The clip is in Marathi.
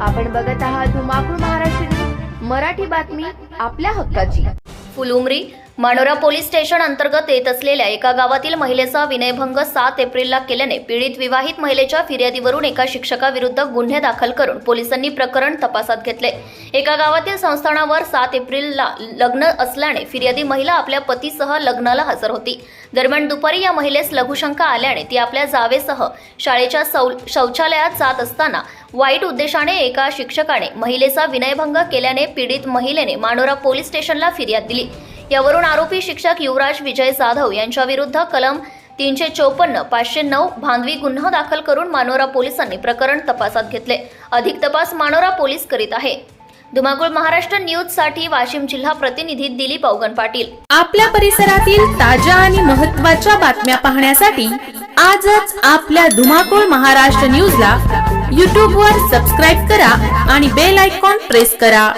आपण बघत आहात धुमाकूळ महाराष्ट्र मराठी बातमी आपल्या हक्काची. फुलुमरी मानोरा पोलीस स्टेशन अंतर्गत येत असलेल्या एका गावातील महिलेचा विनयभंग सात एप्रिलला केल्याने पीडित विवाहित महिलेच्या फिर्यादीवरून एका शिक्षकाविरुद्ध गुन्हे दाखल करून पोलिसांनी प्रकरण तपासात घेतले. एका गावातील संस्थानावर सात एप्रिलला लग्न असल्याने फिर्यादी महिला आपल्या पतीसह लग्नाला हजर होती. दरम्यान दुपारी या महिलेस लघुशंका आल्याने ती आपल्या जावेसह शाळेच्या सौ शौचालयात जात असताना वाईट उद्देशाने एका शिक्षकाने महिलेचा विनयभंग केल्याने पीडित महिलेने मानोरा पोलीस स्टेशनला फिर्याद दिली. यावरून आरोपी शिक्षक युवराज विजय जाधव यांच्या विरुद्ध कलम तीनशे चौपन्न पाचशे नऊ भांडवी गुन्हा दाखल करून मानोरा पोलिसांनी प्रकरण तपासात घेतले. अधिक तपास मानोरा पोलीस करीत आहे. धुमाकूळ महाराष्ट्र न्यूजसाठी वाशिम जिल्हा प्रतिनिधी दिलीप अवगण पाटील. आपल्या परिसरातील ताज्या आणि महत्त्वाच्या बातम्या पाहण्यासाठी आजच आपल्या धुमाकूळ महाराष्ट्र न्यूजला यूट्यूबवर वर सबस्क्राईब करा आणि बेल आयकॉन प्रेस करा.